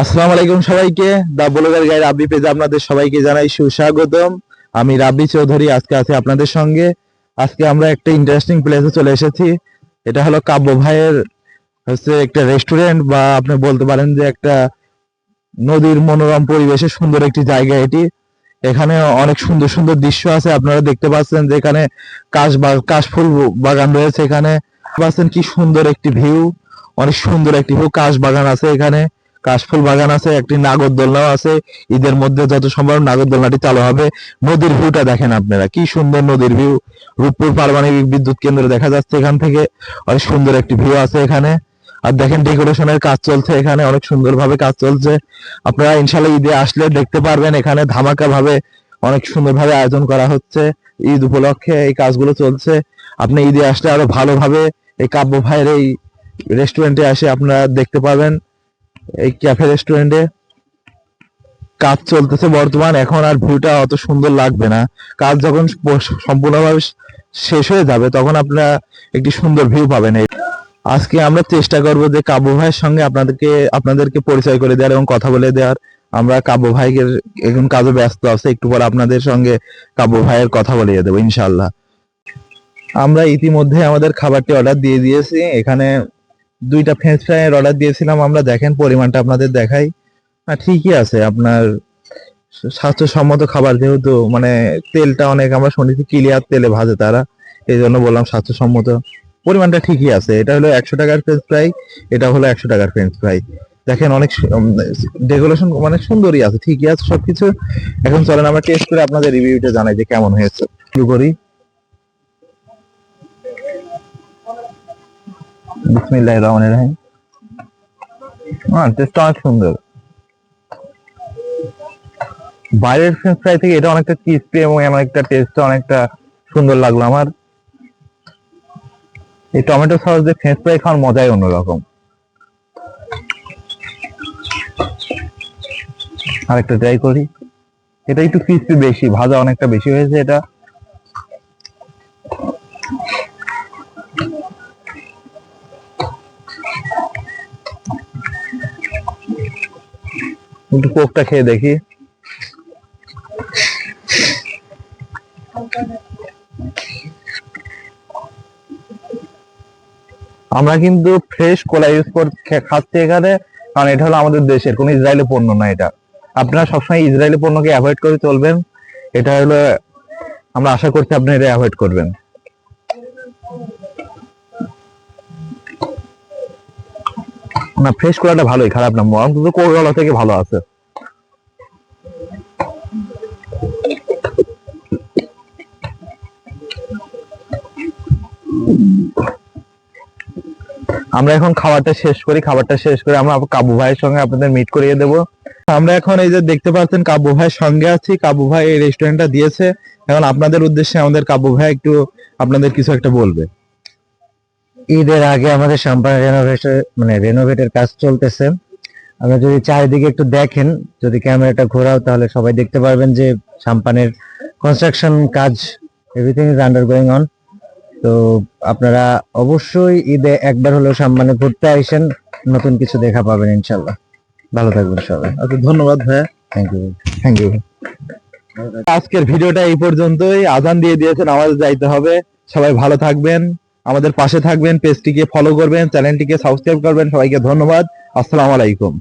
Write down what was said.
আসসালামু আলাইকুম সবাইকে। দা ব্লগার গাই রাব্বি পেজে আপনাদের সবাইকে জানাই সুস্বাগতম। আমি রাব্বি চৌধুরী, আজকে আছি আপনাদের সঙ্গে। আজকে আমরা একটা ইন্টারেস্টিং প্লেসে চলে এসেছি। এটা হলো কাব্য ভাইয়ের হচ্ছে একটা রেস্টুরেন্ট বা আপনি বলতে পারেন যে একটা নদীর মনোরম পরিবেশে সুন্দর একটি জায়গা এটি। এখানে অনেক সুন্দর সুন্দর দৃশ্য আছে, আপনারা দেখতে পাচ্ছেন যে এখানে কাশ বা কাশফুল বাগান রয়েছে এখানে। পাচ্ছেন কি সুন্দর একটি ভিউ অনেক সুন্দর একটি ভিউ কাশ বাগান আছে এখানে। কাশফুল বাগান আছে, একটি নাগরদোলনাও আছে। ঈদের মধ্যে যত সম্ভব নাগরদোলনাটি চালু হবে। নদীর ভিউটা দেখেন আপনারা, কি সুন্দর নদীর ভিউ রূপপুর পারমাণবিক বিদ্যুৎ কেন্দ্র দেখা যাচ্ছে এখান থেকে। অনেক সুন্দর একটি ভিউ আছে এখানে। আর দেখেন ডেকোরেশনের কাজ চলছে এখানে, অনেক সুন্দর ভাবে কাজ চলছে। আপনারা ইনশাল্লাহ ঈদে আসলে দেখতে পারবেন এখানে ধামাকা ভাবে অনেক সুন্দর ভাবে আয়োজন করা হচ্ছে। ঈদ উপলক্ষে এই কাজগুলো চলছে। আপনি ঈদে আসলে আরও ভালোভাবে এই কাব্য ভাইয়ের এই রেস্টুরেন্টে এসে আপনারা দেখতে পাবেন। এই ক্যাফে রেস্টুরেন্টে কাজ চলতেছে বর্তমান, এখন আর ভিউটা অত সুন্দর লাগবে না। কাজ যখন সম্পূর্ণভাবে শেষ হয়ে যাবে, তখন আপনারা একটি সুন্দর ভিউ পাবেন। আজকে আমরা চেষ্টা করব যে কাব্য ভাইয়ের সঙ্গে আপনাদেরকে আপনাদেরকে পরিচয় করে দেওয়ার এবং কথা বলে দেওয়ার। আমরা কাব্য ভাইয়ের এখন কাজে ব্যস্ত আছে, একটু পর আপনাদের সঙ্গে কাব্য ভাইয়ের কথা বলিয়ে দেবো ইনশাল্লাহ আমরা ইতিমধ্যে আমাদের খাবারটি অর্ডার দিয়ে দিয়েছি। এখানে দুইটা ফ্রেঞ্চ ফ্রাইয়ের অর্ডার দিয়েছিলাম, আমরা দেখেন পরিমাণটা আপনাদের দেখাই। না ঠিকই আছে, আপনার স্বাস্থ্যসম্মত খাবার যেহেতু মানে তেলটা অনেক আমরা শুনেছি ক্লিয়ার তেলে ভাজে তারা, এই জন্য বললাম স্বাস্থ্যসম্মত। পরিমাণটা ঠিকই আছে, এটা হলো একশো টাকার ফ্রেঞ্চ ফ্রাই এটা হলো একশো টাকার ফ্রেঞ্চ ফ্রাই দেখেন অনেক ডেকোরেশন মানে সুন্দরই আছে, ঠিকই আছে সবকিছু। এখন চলেন আমরা টেস্ট করে আপনাদের রিভিউটা জানাই যে কেমন হয়েছে। শুরু করি। বিসমিল্লাহ রহমান রাহিম। হ্যাঁ টেস্টটা অনেক সুন্দর। বাইরের ফ্রেঞ্চ ফ্রাই থেকে এটা অনেকটা ক্রিস্পি এবং অনেকটা টেস্ট অনেকটা সুন্দর লাগল আমার। এই টমেটো সস দিয়ে ফ্রেঞ্চ ফ্রাই খাওয়ার মজাই অন্যরকম। আরেকটা ট্রাই করি। এটা একটু ক্রিস্পি বেশি, ভাজা অনেকটা বেশি হয়েছে এটা। একটু কোকটা খেয়ে দেখি। আমরা কিন্তু ফ্রেশ কোলা ইউজ খাচ্ছি এখানে, কারণ এটা হলো আমাদের দেশের, কোনো ইসরায়েলি পণ্য না এটা। আপনারা সবসময় ইসরায়েলি পণ্যকে অ্যাভয়েড করে চলবেন। এটা হলো, আমরা আশা করছি আপনি এটা অ্যাভয়েড করবেন। না ফ্রেশ কোলাটা ভালোই, খারাপ না, অন্তত কোলা থেকে ভালো আছে। আমরা এখন খাবারটা শেষ করি, খাবারটা শেষ করে আমরা কাবু ভাইয়ের সঙ্গে আপনাদের মিট করিয়ে দেব। আমরা এখন এই যে দেখতে পাচ্ছেন কাবু ভাইয়ের সঙ্গে আছি, কাবু ভাই এই রেস্টুরেন্টটা দিয়েছে। এখন আপনাদের উদ্দেশ্যে আমাদের কাবু ভাই একটু আপনাদের কিছু একটা বলবে। ঈদের আগে আমাদের সাম্পান রেনোভেশন মানে রেনোভেটের কাজ চলতেছে। আমরা যদি চারিদিকে একটু দেখেন যদি ক্যামেরাটা ঘোরাও তাহলে সবাই দেখতে পারবেন যে সাম্পানের কনস্ট্রাকশন কাজ everything is under going on তো আপনারা অবশ্যই ঈদে একবার হলেও সাম্পানে ঘুরতে আসেন নতুন কিছু দেখা পাবেন ইনশাল্লাহ ভালো থাকবেন সবাই। আচ্ছা ধন্যবাদ ভাইয়া। থ্যাংক ইউ থ্যাংক ইউ আজকের ভিডিওটা এই পর্যন্তই। আজান দিয়ে দিয়েছেন আমাদের যাইতে হবে। সবাই ভালো থাকবেন। আমাদের পাশে থাকবেন পেজটিকে ফলো করবেন চ্যানেলটিকে সাবস্ক্রাইব করবেন সবাইকে ধন্যবাদ। আসসালামু আলাইকুম।